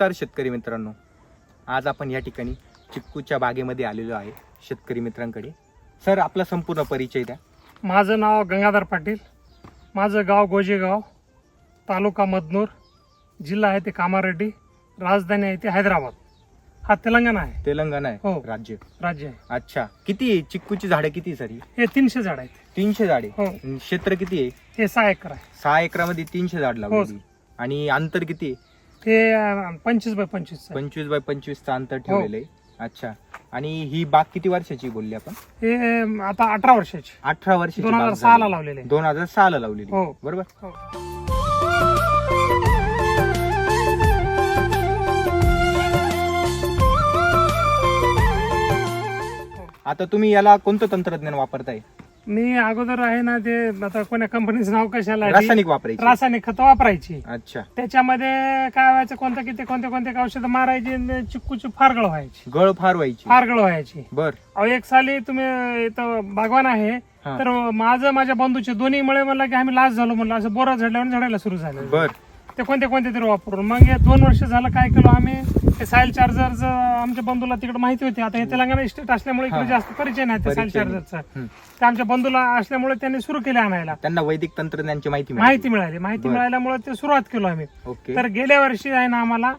नमस्कार शेतकरी मित्रांनो. आज आपण या ठिकाणी चिक्कूच्या बागेमध्ये आलेलो आहे शेतकरी मित्रांकडे. सर आपला संपूर्ण परिचय द्या. माझं नाव गंगाधर पाटील. माझं गाव गोजेगाव तालुका मदनूर जिल्हा आहे ते कामारेड्डी राजधानी आहे ते हैदराबाद. हा तेलंगणा आहे. तेलंगणा आहे हो. राज्य. राज्य आहे. अच्छा. किती? चिक्कूची झाडं किती सर ही? हे तीनशे झाड आहेत. तीनशे झाडे. हो. क्षेत्र किती आहे? हे सहा एकर आहे. सहा एकरामध्ये तीनशे झाड हो. लावली आणि अंतर किती आहे? ते अं, पंचवीस बाय पंचवीस आहे. पंचवीस बाय पंचवीसचं अंतर हो. ठेवलेलं आहे अच्छा आणि ही बाग किती वर्षाची बोलली आपण हे अं, आता अठरा वर्षाची अठरा वर्षाची दोन हजार सहाला झाली. लावलेले आहे. दोन हजार सहाला लावलेली हो. बरोबर हो. आता तुम्ही याला कोणतं तंत्रज्ञान वापरताय मी अगोदर आहे ना ते आता कोण्या कंपनीचं नाव कशाला आहे? रासायनिक वापरायचे. रासायनिक खतं वापरायची. अच्छा. त्याच्यामध्ये काय व्हायचं कोणतं किती कोणते कोणते औषधं मारायची आणि चिक्कूची फार गळ व्हायची. गळ फार व्हायची. फार गळ व्हायची. बर. अहो एक साली तुम्ही इथं बागवान आहे हा. तर माझं माझ्या बंधूचे दोन्ही मुळे म्हणलं की आम्ही लाच झालो म्हणलं. असं बोरा झडल्यावर झडायला सुरू झालं बर. ते कोणते कोणते तरी वापरून मग हे दोन वर्ष झालं काय केलो आम्ही ते साईल चार्जर आमच्या बंधूला तिकडे माहिती होती आता हे तेलंगणा स्टेट असल्यामुळे इकडे. जास्त परिचय नाही त्या साईल नाही. चार्जरचा. ते आमच्या बंधूला असल्यामुळे त्यांनी सुरू केले आणायला त्यांना वैदिक तंत्रज्ञानची माहिती. माहिती मिळाली माहिती. मिळाल्यामुळे ते सुरुवात केलो आम्ही तर गेल्या वर्षी आहे ना आम्हाला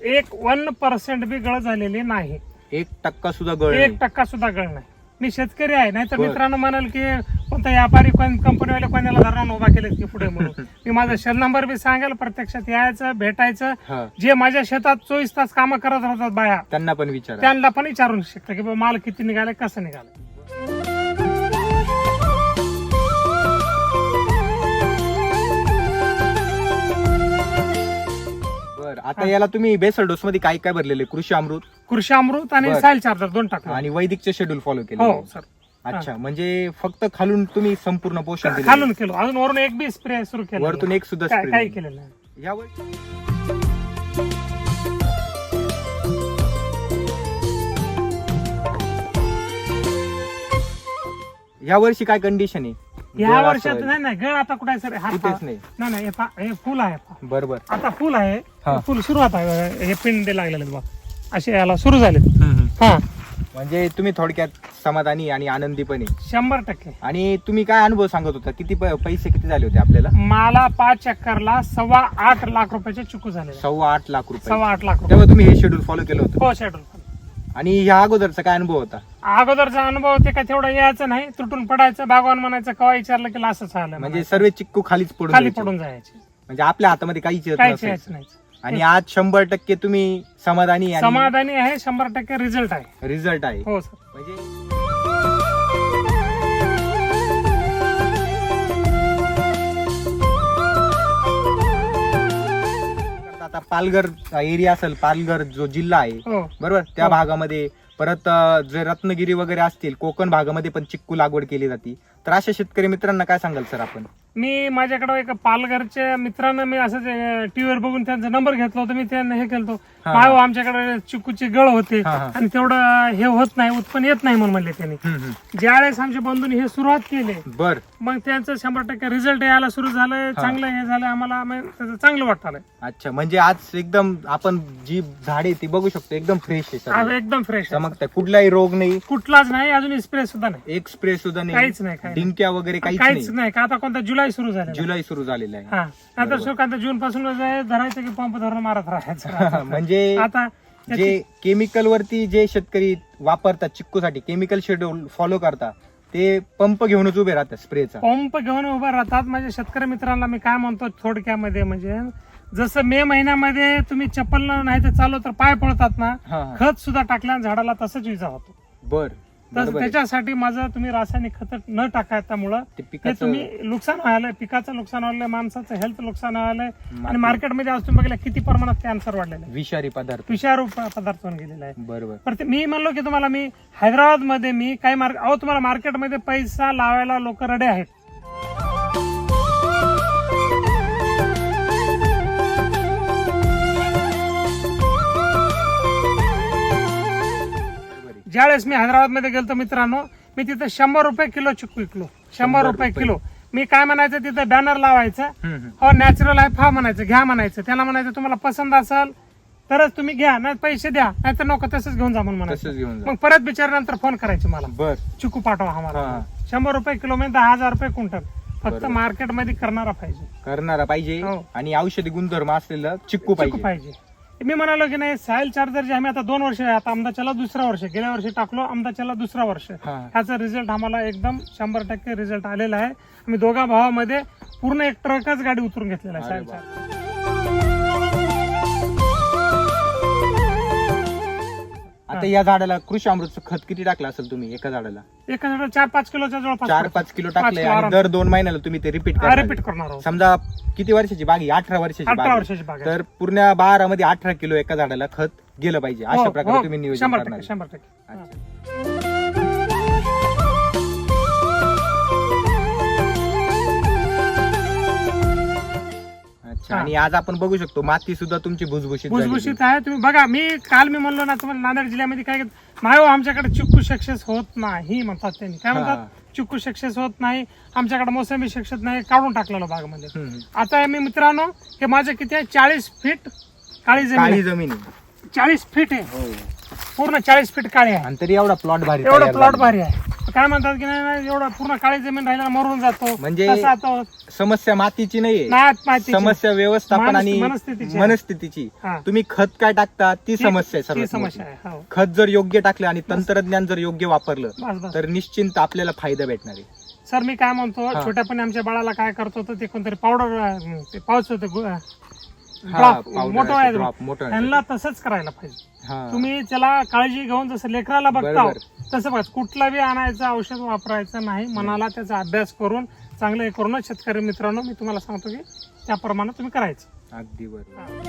एक वन पर्सेंट बी गळ झालेली नाही एक टक्का सुद्धा गळ एक. टक्का सुद्धा गळ नाही मी शेतकरी आहे. नाही तर बरं. मित्रांनो म्हणाल की कोणता व्यापारी कोण कंपनीवाले कोणाला धरण उभा केले की पुढे म्हणून? मी माझा शेल नंबर बी सांगेल प्रत्यक्षात यायचं भेटायचं. हा. जे माझ्या शेतात चोवीस तास कामं करत राहतात बाया त्यांना पण विचारा. त्यांना पण विचारून शकतं की बाबा माल किती निघाले कसं निघालं आता याला तुम्ही बेसल डोस मध्ये काय काय भरलेले कृषी अमृत? कृषी अमृत आणि बरं. साईल चार्जर दोन टाकलं. आणि वैदिकचे शेड्यूल फॉलो केले. हो सर अच्छा म्हणजे फक्त खालून तुम्ही संपूर्ण पोषण दिलेलं खालून केलो. अजून वरून एक बी स्प्रे सुरू. केला वरतून एक सुद्धा काय spray काही नाही. केलेलं नाही. यावर या वर्षी काय कंडिशन आहे? ह्या गळ वर्षात असं नाही नाही गळ आता कुठे सर? हा पा- नाही. नाही नाही हे हे फुल आहे. बरोबर आता फुल आहे. फुल सुरुवात आहे बघा. हे पिंडे लागलेले बघ. असे याला सुरू झाले हा. म्हणजे तुम्ही थोडक्यात समाधानी आणि आनंदी पण आहे शंभर टक्के. आणि तुम्ही काय अनुभव सांगत होता? किती प- पैसे किती झाले होते आपल्याला? मला पाच चक्करला सव्वा आठ लाख रुपयाचे चुकू झाले सव्वा आठ लाख रुपये. सव्वा आठ लाख रुपये. तेव्हा तुम्ही हे शेड्यूल फॉलो केलं होतं. हो शेड्यूल आणि ह्या अगोदरचा काय अनुभव होता? अगोदरचा अनुभव ते काय तेवढं यायचं नाही तुटून पडायचं बागवान म्हणायचं कवा विचारलं की असंच आलं म्हणजे सर्व चिक्कू खालीच पडून खाली जायचे. पडून जायचे. म्हणजे आपल्या हातामध्ये काहीच येत काहीच नसायचं. यायचं नाही. आणि आज शंभर टक्के तुम्ही समाधानी समाधानी आहे शंभर टक्के रिझल्ट आहे. रिझल्ट आहे. हो सर. म्हणजे आता पालघर एरिया असेल पालघर जो जिल्हा आहे हो. बरोबर? त्या हो. भागामध्ये परत अं, जे रत्नागिरी वगैरे असतील कोकण भागामध्ये पण चिक्कू लागवड केली जाते. तर अशा शेतकरी मित्रांना काय सांगाल सर आपण? मी माझ्याकडे एक पालघरच्या मित्रांना मी असं टीव्हीवर बघून त्यांचा नंबर घेतला होता मी त्यांना हे केलतो हा. भाऊ आमच्याकडे चिकूची गळ होते हा, हा. आणि तेवढं हे होत नाही उत्पन्न येत नाही म्हणून म्हणले त्यांनी. ज्यावेळेस आमच्या बंधूंनी हे सुरुवात केली. बर. मग त्यांचं शंभर टक्के रिझल्ट यायला सुरू झालं चांगलं हे झालं आम्हाला मग त्याचं चांगलं वाटतं अच्छा म्हणजे आज एकदम आपण जी झाडे ती बघू शकतो एकदम फ्रेश आहे एकदम फ्रेश चमकता कुठलाही रोग नाही. कुठलाच नाही अजून स्प्रे सुद्धा नाही. एक स्प्रे सुद्धा नाही. काहीच नाही नाही. डिंक्या वगैरे काहीच काहीच नाही. नाही का आता कोणता जुलै सुरू झाला जुलै सुरू झालेला आहे. हा नंतर सुकांत जून पासून धरायचं की पंप धरून मारत राहायचं. म्हणजे आता जे केमिकल वरती जे शेतकरी वापरतात चिक्कूसाठी केमिकल शेड्यूल फॉलो करतात ते पंप घेऊनच उभे राहतात स्प्रेचा. पंप घेऊन उभं राहतात. माझ्या शेतकरी मित्रांना मी काय म्हणतो थोडक्यामध्ये म्हणजे जसं मे महिन्यामध्ये तुम्ही चप्पल नाही तर चालू तर पाय पडतात ना हा. खत सुद्धा टाकल्या झाडाला तसंच विजा होतो. बर. तर बरोबर आहे. त्याच्यासाठी माझं तुम्ही रासायनिक खत न टाकायच्यामुळं ते हे पिकाचं तुम्ही नुकसान व्हायलंय. पिकाचं नुकसान व्हायलंय माणसाचं हेल्थ नुकसान व्हायलंय. आणि मार्केट- मार्केटमध्ये आज तुम्ही बघितलं किती प्रमाणात कॅन्सर वाढलेला आहे. विषारी पदार्थ. विषारू प- पदार्थ होऊन गेलेला आहे. बरोबर. पण ते- मी म्हणलो की तुम्हाला मी हैदराबादमध्ये मी काही मार्क अहो तुम्हाला मार्केटमध्ये पैसा लावायला लोक रडे आहेत. ज्यावेळेस मी हैदराबादमध्ये गेलो मित्रांनो मी तिथे शंभर रुपये किलो चिक्कू विकलो. शंभर रुपये. किलो. मी काय म्हणायचं तिथे बॅनर लावायचं. हो नॅचरल आहे फा म्हणायचं घ्या म्हणायचं. त्याला म्हणायचं तुम्हाला पसंत असेल तरच तुम्ही घ्या नाही पैसे द्या नाही तर नको तसंच घेऊन जा म्हणून म्हणायचं. मग परत बिचारल्यानंतर फोन करायचे मला. बर. चिकू पाठवा आम्हाला. शंभर रुपये किलो म्हणजे दहा हजार रुपये क्विंटल. फक्त. मार्केटमध्ये करणारा पाहिजे. करणारा पाहिजे हो. आणि औषधी गुणधर्म असलेलं चिक्कू चिकू पाहिजे. पाहिजे. मी म्हणालो की नाही साईल चार्जर जे आम्ही आता दोन वर्ष आहे, आता आमदाच्याला दुसरा वर्ष गेल्या वर्षी टाकलो आमदाच्याला दुसरा वर्ष हा. ह्याचा रिझल्ट आम्हाला एकदम शंभर टक्के रिझल्ट आलेला आहे आम्ही दोघा भावामध्ये पूर्ण एक ट्रकच गाडी उतरून घेतलेला आहे वा. चार्जर आता या झाडाला कृषी अमृतचं खत किती टाकलं असेल तुम्ही एका झाडाला एका झाडाला चार पाच किलोच्या जवळपास चार पाच किलो टाकले किलो आणि आराम. दर दोन महिन्याला तुम्ही ते रिपीट हा, करा रिपीट करणार आहोत समजा किती वर्षाची बाग आहे अठरा वर्षाची बाग अठरा आहे. वर्षाची बाग आहे. तर पूर्ण बारा मध्ये अठरा किलो एका झाडाला खत गेलं पाहिजे अशा हो, प्रकारे हो, तुम्ही नियोजन शंभर करणार टक्के. शंभर टक्के हा. अच्छा. अच्छा हा. आणि आज आपण बघू शकतो माती सुद्धा तुमची भुसभुशीत भुसभुशीत आहे तुम्ही बघा मी काल मी म्हणलो ना तुम्हाला नांदेड जिल्ह्यामध्ये काय मायो आमच्याकडे चिक्कू सक्सेस होत नाही म्हणतात त्यांनी काय हा. म्हणतात चिक्कू सक्सेस होत नाही आमच्याकडे मोसंबी सक्सेस नाही काढून टाकलेलं बागमध्ये. आता मी मित्रांनो हे माझे किती आहे चाळीस फीट काळी जमीन काळी. जमीन आहे चाळीस फीट आहे हो. पूर्ण चाळीस फीट काळी आहे आणि तरी एवढा प्लॉट भारी एवढं तयार प्लॉट झाला. भारी आहे काय म्हणतात की नाही नाही एवढं पूर्ण काळी जमीन राहिला मरून जातो म्हणजे तसा तो समस्या मातीची नाहीये मातीची. समस्या व्यवस्थापन मनस- आणि मनस्थितीची आहे. मनस्थितीची हा. तुम्ही खत काय टाकता ती ती- समस्या आहे ती सर्वात समस्या. आहे हो. खत जर योग्य टाकलं आणि तंत्रज्ञान जर योग्य वापरलं बस बस तर निश्चिंत आपल्याला फायदा भेटणार आहे सर मी काय म्हणतो हा. छोट्यापणी आमच्या बाळाला काय करत ते कोणतरी पावडर ते पाऊस होते हा, powder मोठं आहे drop, मोठं आहे. त्यांना तसंच करायला पाहिजे. हा. तुम्ही त्याला काळजी घेऊन जसं लेकराला बघता. तसं बघ कुठला बी आणायचं औषध वापरायचं नाही मनाला त्याचा अभ्यास करून चांगलं हे करूनच शेतकरी मित्रांनो मी तुम्हाला सांगतो की त्याप्रमाणे तुम्ही करायचं. अगदी बरोबर.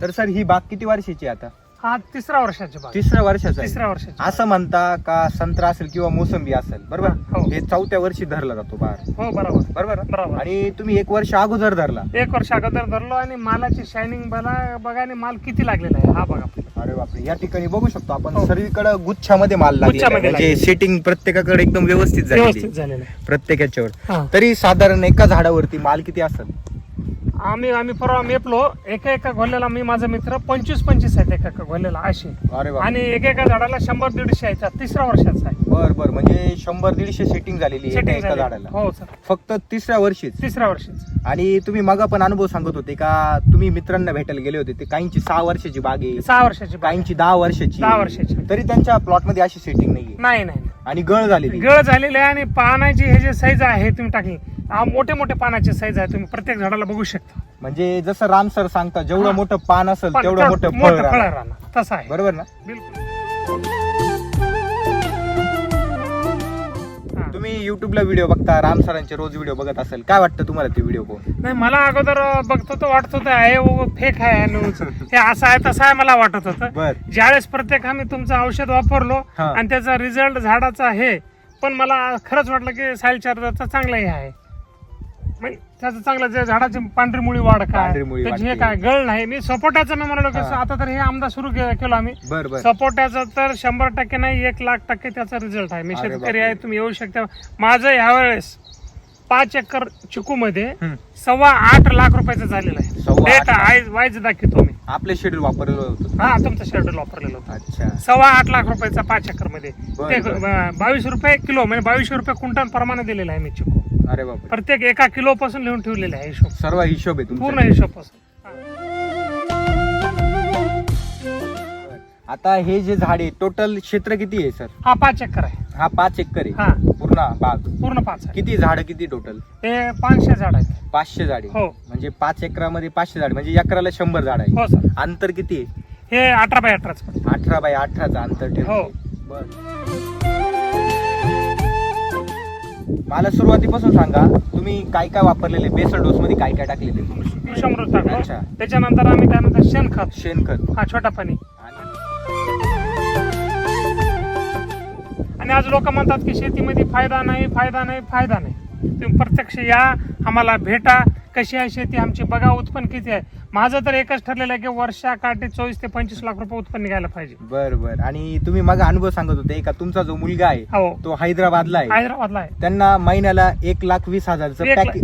तर सर ही बाग किती वर्षाची आहे आता? हा तिसरा वर्षाची बाग तिसऱ्या वर्षाचा आहे तिसऱ्या वर्षाची असं म्हणता का संत्रा असेल किंवा मोसंबी असेल बरोबर हो. हे चौथ्या वर्षी धरला जातो बाग हो बरोबर बरोबर ना? बरोबर आणि तुम्ही एक वर्ष अगोदर धरला एक वर्ष अगोदर धरलो आणि मालाची शायनिंग बघा बघा आणि माल किती लागलेला आहे हा बघा अरे बापरे या ठिकाणी बघू शकतो आपण हो. सर्वीकडे गुच्छामध्ये माल. गुच्छामध्ये म्हणजे लागलेला. सेटिंग प्रत्येकाकडे एकदम व्यवस्थित झालेली व्यवस्थित आहे. झालेलं आहे प्रत्येक याच्यावर हा. तरी साधारण एका झाडावरती माल किती असेल आम्ही आम्ही परवा मेपलो. एका एका घोल्याला मी माझा मित्र पंचवीस पंचवीस आहेत एका एका घोल्याला असे अरे बाप आणि एका एका झाडाला शंभर दीडशे आहेत. हा तिसऱ्या वर्षाचा आहे. बर बर. म्हणजे शंभर दीडशे सेटिंग झालेली आहे एका सेटिंग एका झाडाला. हो सर. फक्त तिसऱ्या वर्षीच? तिसऱ्या वर्षीच. आणि तुम्ही मग पण अनुभव सांगत होते का तुम्ही मित्रांना भेटायला गेले होते ते काहींची सहा वर्षाची बाग आहे सहा वर्षाची बाग. काहींची दहा वर्षाची दहा वर्षाची. तरी त्यांच्या प्लॉटमध्ये अशी सेटिंग नाहीये. नाही नाही आणि गळ झालेली गळ झालेली आहे आणि पानाची हे जे साईज आहे तुम्ही टाकली. हा, मोठे मोठे पानाचे साईज आहे तुम्ही प्रत्येक झाडाला बघू शकता. म्हणजे जसं राम सर सांगता जेवढं हा. मोठं पान असेल पण तेवढं त्या- मोठं फळ मोठं फळ राहणार. राहणार. तसं आहे. बरोबर ना? बिलकुल. हा. तुम्ही युट्यूबला व्हिडिओ बघता राम सरांचे रोज व्हिडिओ बघत असेल काय वाटतं तुम्हाला ते व्हिडिओ पाहून? नाही मला अगोदर बघतो तो वाटत होतं आहे फेक आहे न्यूज हे असं आहे तसं आहे मला वाटत होतं. बर. ज्यावेळेस प्रत्येक आम्ही तुमचं औषध वापरलो हा. आणि त्याचा रिझल्ट झाडाचा हे पण मला खरंच वाटलं की साईल चार्जरचा चांगला हे आहे. म्हणजे त्याचं चांगलं जे झाडाची पांढरी मुळी वाढ काय पांढरी मुळी त्याची हे वाढते. काय गळ नाही मी सपोटाचं मी म्हणालो की हा. आता तर हे आमदा सुरू केलो आम्ही बर बर सपोर्टाचा तर शंभर टक्के नाही एक लाख टक्के त्याचा रिझल्ट आहे मी अरे शेतकरी बापरे. आहे तुम्ही येऊ शकता माझं ह्यावेळेस पाच एकर चिकू मध्ये हम्म. सव्वा आठ लाख रुपयाचं झालेलं आहे. सव्वा आठ डेटा लाख. वाईज दाखवतो मी. आपले शेड्यूल वापरलेलं होतं. हा तुमचं शेड्यूल वापरलेलं होतं. अच्छा. सव्वा आठ लाख रुपयाचा पाच एकरमध्ये बरं, ते बरं. ब- बावीस रुपये किलो म्हणजे बावीसशे रुपये क्विंटल प्रमाणे दिलेलं आहे मी चिकू. अरे बापरे. प्रत्येक एका किलो पासून लिहून ठेवलेले आहे हिशोब. सर्व हिशोब आहे पूर्ण तुमचा. हिशोबपासून आता हे जे झाड आहे टोटल क्षेत्र किती आहे सर? हा पाच एकर आहे. हा पाच एकर आहे? हा. पूर्ण बाग पूर्ण पाच आहे. किती झाड किती टोटल हे पाचशे झाड आहेत. पाचशे झाडे. हो. म्हणजे पाच एकरामध्ये पाचशे झाड. म्हणजे एकराला शंभर झाड आहे हो सर. अंतर किती आहे? हे अठरा बाय अठराच पडतं. अठरा बाय अठराचं अंतर ठेव हो. मला सुरुवातीपासून सांगा तुम्ही काय काय वापरलेले? बेसल डोस मध्ये काय काय टाकलेले? विषामृत टाकलो. अच्छा. त्याच्यानंतर आम्ही म्हणतात शेणखत. शेणखत. हा छोटा पाणी. आणि आज लोक म्हणतात की शेतीमध्ये फायदा नाही फायदा नाही फायदा नाही. तुम्ही प्रत्यक्ष या आम्हाला भेटा. कशी आहे शेती आमची? बघा उत्पन्न किती आहे. माझं तर एकच ठरलेलं आहे की वर्षा काठी चोवीस ते पंचवीस लाख रुपये उत्पन्न निघायला पाहिजे. बर बर. आणि तुम्ही मग अनुभव सांगत होते का तुमचा जो मुलगा आहे हो. तो हैदराबादला आहे. हैदराबादला आहे. त्यांना महिन्याला एक लाख वीस पॅक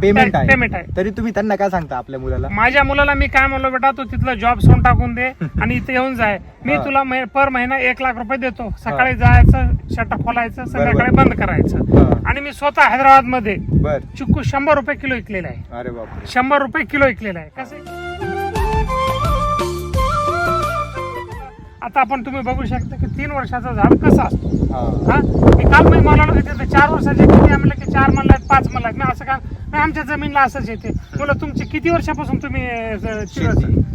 पेमेंट आहे. पेमेंट आहे. तरी तुम्ही त्यांना काय सांगता आपल्या मुलाला? माझ्या मुलाला मी काय म्हणलो बेटा तू तिथलं जॉब सोडून टाकून दे आणि इथे येऊन जाय. मी हा. तुला पर महिना एक लाख रुपये देतो. सकाळी जायचं शटर खोलायचं संध्याकाळी बंद करायचं. हा. आणि मी स्वतः हैदराबादमध्ये बर. चिक्कू शंभर रुपये किलो विकलेला आहे. अरे बापरे. शंभर रुपये किलो विकलेला आहे. कसं आहे? आता आपण तुम्ही बघू शकता की तीन वर्षाचं झाड कसं असतो. हा. मी काल मी मला तिथे चार वर्षाचे किती? म्हणलं की चार म्हणलं आहेत, पाच म्हणलं आहेत. मी असं का नाही आमच्या जमीनला असंच येते. मुलं तुमची किती वर्षापासून तुम्ही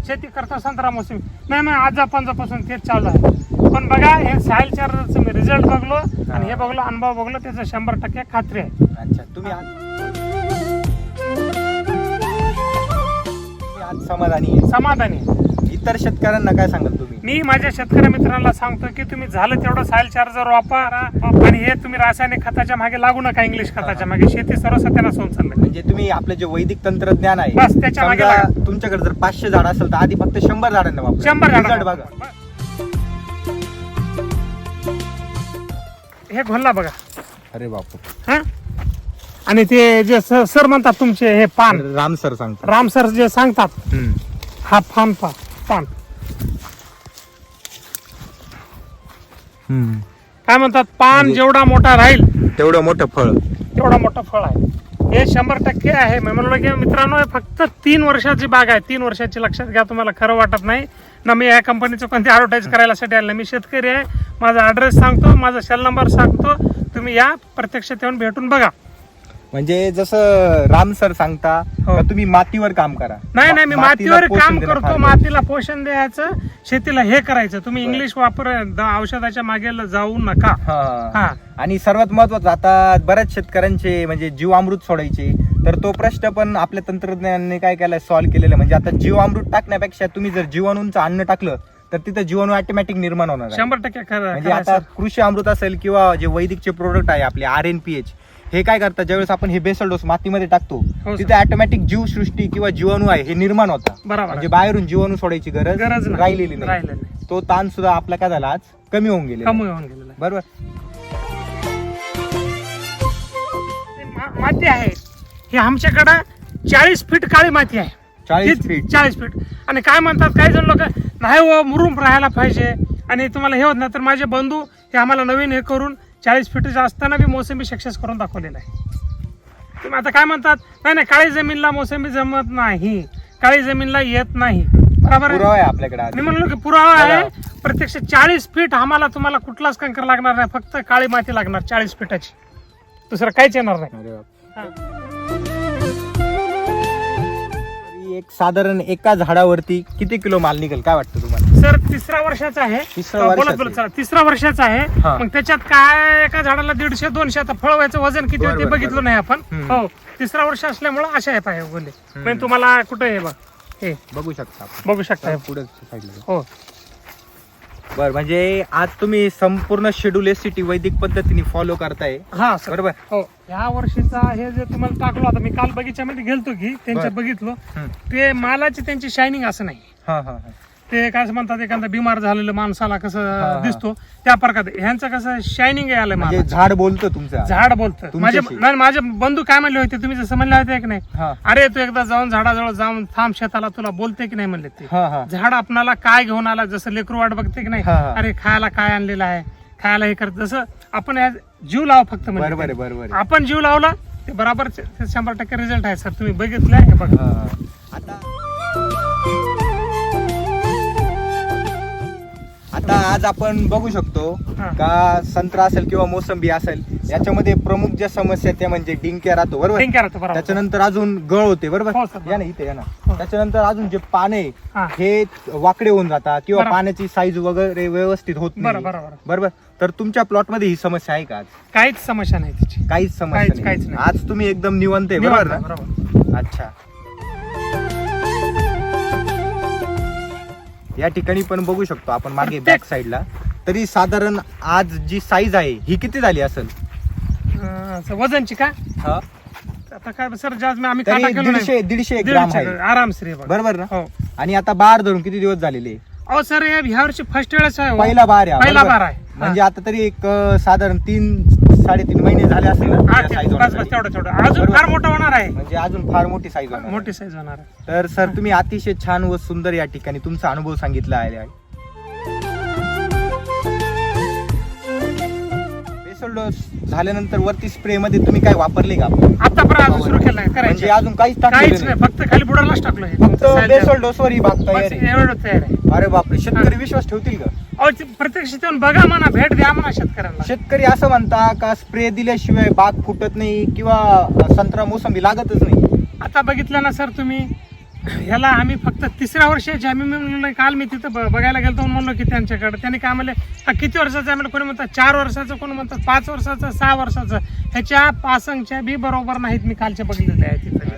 शेती. करता संत्रा मोसमी? नाही नाही आजा पंजापासून तेच चालू आहे. पण बघा हे सायल चार्जरचं मी रिझल्ट बघलो आणि हे बघलो अनुभव बघलो त्याचं शंभर टक्के खात्री आहे. अच्छा तुम्ही आज समाधानी आहे. समाधानी. इतर शेतकऱ्यांना काय सांगाल तुम्ही? मी माझ्या शेतकरी मित्रांना सांगतो की तुम्ही झालं तेवढं सायल चार्जर वापरा आणि हे तुम्ही रासायनिक खताच्या मागे लागू नका इंग्लिश खताच्या मागे. शेती सर्वसाधारण सोन चाललंय म्हणजे तुम्ही आपलं जे वैदिक तंत्रज्ञान आहे बस, त्याच्यामागे समजा लागा. तुमच्याकडे जर पाचशे झाड असेल तर आधी फक्त शंभर झाडांना वापरा. शंभर Result झाड बघा. हे घोलला बघा. अरे बापू हा? आणि ते जे सर म्हणतात तुमचे हे पान. राम सर सांगतो राम सर जे सांगतात. हा पान. पा पान हम्म. काय म्हणतात पान म्हणजे- जेवढा मोठा राहील तेवढं मोठं फळ. तेवढा मोठं फळ आहे. हे शंभर टक्के आहे. मी म्हणलो की मित्रांनो हे फक्त तीन वर्षाची बाग आहे. तीन वर्षाची लक्षात घ्या तुम्हाला खरं वाटत नाही. ना मी या कंपनीचं कोणती ॲडव्हर्टाईज करायला साठी आलं. मी शेतकरी आहे. माझा ॲड्रेस सांगतो माझा सेल नंबर सांगतो. तुम्ही या प्रत्यक्षात येऊन भेटून बघा. म्हणजे जसं राम सर सांगता हो. का तुम्ही मातीवर काम करा नाही नाही मी मा- मातीला मातीवर पोषण काम देणं करतो मातीला पोषण द्यायचं शेतीला हे करायचं तुम्ही. इंग्लिश वापर द- औषधाच्या मागे जाऊ नका हा. हा आणि सर्वात महत्वाचं आता बऱ्याच शेतकऱ्यांचे म्हणजे जीवामृत सोडायचे तर तो प्रश्न पण आपल्या तंत्रज्ञानाने काय केलाय सॉल्व्ह केलेला आहे. म्हणजे आता जीवामृत टाकण्यापेक्षा तुम्ही जर जीवाणूंचं अन्न टाकलं तर तिथं जीवाणू ऑटोमॅटिक निर्माण होणार आहे. शंभर टक्के खरं म्हणजे खरं आता सर. कृषी अमृत असेल किंवा जे वैदिकचे प्रोडक्ट आहे आपले आर एन पी एच हे काय करतात? ज्यावेळेस आपण हे बेसल डोस मातीमध्ये टाकतो हो, तिथे ऑटोमॅटिक जीवसृष्टी किंवा जीवाणू आहे हे निर्माण होता बरोबर. म्हणजे आहे. बाहेरून जीवाणू सोडायची गरज गरज नाही. राहिलेली नाही. राहिलेलं नाही. तो ताण सुद्धा आपला काय झाला? आज कमी होऊन गेले कमी होऊन गेलेलं आहे. बरोबर? ते मा- माती आहे. ही आमच्याकडं चाळीस फीट काळी माती आहे. चाळीस फीट. चाळीस फीट. आणि काय म्हणतात काही जण लोक नाही व मुरुम राहायला पाहिजे. आणि तुम्हाला हे होत नाही तर माझे बंधू हे आम्हाला नवीन हे करून चाळीस फीटचं असताना बी मोसंबी सक्सेस करून दाखवलेलं आहे. तुम्ही आता काय म्हणतात? नाही नाही काळी जमीनला मोसंबी जमत नाही. काळी जमीनला येत नाही. बरोबर आहे? आपल्याकडे मी म्हणलो की पुरावा आहे. प्रत्यक्ष चाळीस फीट आम्हाला तुम्हाला कुठलाच कंकर लागणार नाही. फक्त काळी माती लागणार चाळीस फीटाची. दुसरं काहीच येणार नाही. एक साधारण एका झाडावरती किती किलो माल निघेल? काय वाटतं तुम्हाला? सर तिसऱ्या वर्षाचा आहे. तिसऱ्या बोलत वर्षाचं बोलत चला तिसऱ्या वर्षाचा आहे. हा. मग त्याच्यात काय एका झाडाला दीडशे दोनशे आता फळ व्हायचं वजन किती होते बघितलं. नाही आपण. हम्म. हो तिसरा वर्ष असल्यामुळे अशा आहे पाहिजे बोलले म्हणजे तुम्हाला कुठे हे बघ हे. बघू शकता आपण. बघू शकता. पुढे हो. बर म्हणजे आज तुम्ही संपूर्ण शेड्यूल एस सिटी वैदिक पद्धतीने फॉलो करताय. हा सर बरोबर? हो. ह्या वर्षीचा हे जे तुम्हाला टाकलो आता मी काल बगीच्यामध्ये गेलतो की त्यांच्या. बघितलो. ते मालाची त्यांची शायनिंग असं नाही. हा हा हा. ते काय असं म्हणतात एखादा बिमार झालेलं माणसाला कसं. दिसतो त्या प्रकारे ह्यांचं कसं शायनिंग आलं म्हणजे मला झाड बोलतं तुमचं. झाड बोलतं. माझे. नाही, माझे बंधू काय म्हणले होते तुम्ही जसं म्हणले होते की नाही? हा. अरे तू एकदा जाऊन झाडाजवळ जाऊन थांब शेताला तुला बोलते की नाही म्हणले ते. झाड आपणाला काय घेऊन आला जसं लेकरू वाट बघते की नाही. अरे खायला काय आणलेलं आहे? खायला हे करत जसं आपण या जीव लाव फक्त म्हणले बरोबर आहे आहे. आपण जीव लावला ते बराबर ते शंभर टक्के रिझल्ट आहे सर. तुम्ही बघितलंय हे बघा. आता आता आज आपण बघू शकतो. का संत्रा असेल किंवा मोसंबी असेल याच्यामध्ये प्रमुख ज्या समस्या त्या म्हणजे डिंक्या राहतो बरोबर? त्याच्यानंतर अजून गळ होते बरोबर? हो, सर, या ना इथे या ना. हो. त्याच्यानंतर अजून जे पाने हा. हे वाकडे होऊन जातात किंवा बरोबर. पाण्याची साईज वगैरे व्यवस्थित होत नाही. बरं बरं बरोबर? तर तुमच्या प्लॉटमध्ये ही समस्या आहे का आज? काहीच समस्या नाही काहीच समस्या काहीच- काहीच नाही. नाही. आज तुम्ही एकदम निवंत आहे बरोबर निवांत, ना? बरोबर. अच्छा. या ठिकाणी पण बघू शकतो आपण मागे बॅक साईडला तरी साधारण आज जी साईज आहे ही किती झाली असेल? अं, असं वजनची का? हा. आता काय सर जास्त मी- आम्ही तरी काटा केलो दीडशे नाही दीडशे ग्राम दीडशे आहे आरामश्री आहे बघा. बरोबर ना? हो. आणि आता बार धरून किती दिवस झालेले? अहो सर हे ह्या वर्षी फर्स्ट वेळेस आहे हो. पहिला बार आहे हा, पहिला बरोबर? बार आहे. म्हणजे आता तरी एक अं, साधारण तीन साडेतीन महिने झाले असेल ना त्या ते- size बस होण्यासाठी. बस तेवढं तेवढं अजून. फार मोठं होणार आहे म्हणजे अजून फार मोठी साईज. मोठी साईज होणार आहे तर सर तुम्ही अतिशय छान व सुंदर या ठिकाणी तुमचा अनुभव सांगितला आहे झाल्यानंतर वरती स्प्रे मध्ये तुम्ही काय वापरले का आतापर्यंत अजून सुरू म्हणजे करायचे अजून काहीच काहीच टाकलेलं नाही नाही फक्त खाली बुडालाच टाकलं हे. फक्त. बेसल डोस वर ही बाग तयार बस आहे एवढं तयार आहे अरे बापरे शेतकरी विश्वास ठेवतील का अहो ते प्रत्यक्ष येऊन बघा म्हणा भेट द्या म्हणा शेतकऱ्यांना. शेतकरी असं म्हणता का स्प्रे दिल्याशिवाय बाग फुटत नाही किंवा संत्रा मोसंबी लागतच नाही? आता बघितलं ना सर तुम्ही ह्याला आम्ही फक्त तिसऱ्या वर्षाचे आम्ही मी म्हणलं काल मी तिथं ब- बघायला गेलो होतो म्हणलो की त्यांच्याकडे. त्यांनी काय म्हणले हा किती वर्षाचं आहे? म्हणलं कोणी म्हणतात चार वर्षाचं कोणी म्हणतात पाच वर्षाचं सहा वर्षाचं. ह्याच्या पासंगच्या बी बरोबर नाहीत मी कालच्या बघितलेल्या आहे तिथं.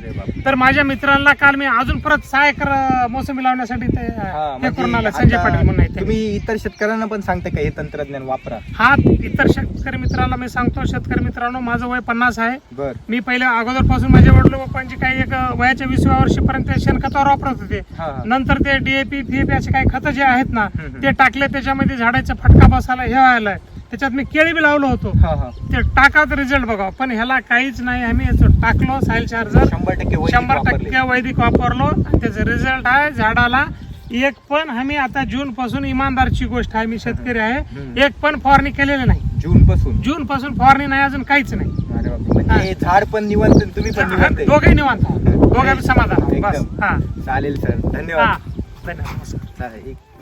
तर माझ्या मित्रांना काल मी अजून परत सहा एकर मोसंबी लावण्यासाठी ते हा, म्हणजे करून आला संजय आता पाटील म्हणून ते. तुम्ही इतर शेतकऱ्यांना पण सांगता का हे तंत्रज्ञान वापरा हा इतर शेतकरी मित्रांना मी सांगतो शेतकरी मित्रांनो माझं वय पन्नास आहे बर मी पहिले अगोदरपासून माझ्या वडील पप्पांची काही एक वयाच्या विसव्या वर्षीपर्यंत शेणखतावर वापरत होते हा हा. नंतर ते डीएपी फीएपी असे काही खतं जे आहेत ना हम्म. ते टाकले त्याच्यामध्ये झाडाचा फटका बसायला हे व्हायला त्याच्यात मी केळी बी लावलो होतो. हा हा. ते टाकात रिझल्ट बघा. पण ह्याला काहीच नाही. आम्ही याचं टाकलो साईल चार्जर शंभर टक्के वैदिक शंभर वापरले. टक्के वैदिक वापरलो. आणि त्याचा रिझल्ट आहे झाडाला एक पण आम्ही आता जून पासून इमानदारची गोष्ट आहे. मी शेतकरी आहे. एक पण फवारणी केलेली नाही. जून पासून? जून पासून फवारणी नाही. अजून काहीच नाही. अरे बापरे. म्हणजे झाड पण निवंत आणि तुम्ही पण निवंत आहे. दोघे निवांत दोघे समाधान बस. एकदम. हा. चालेल सर. हा. धन्यवाद. धन्यवाद नमस्कार. चालेल. एक-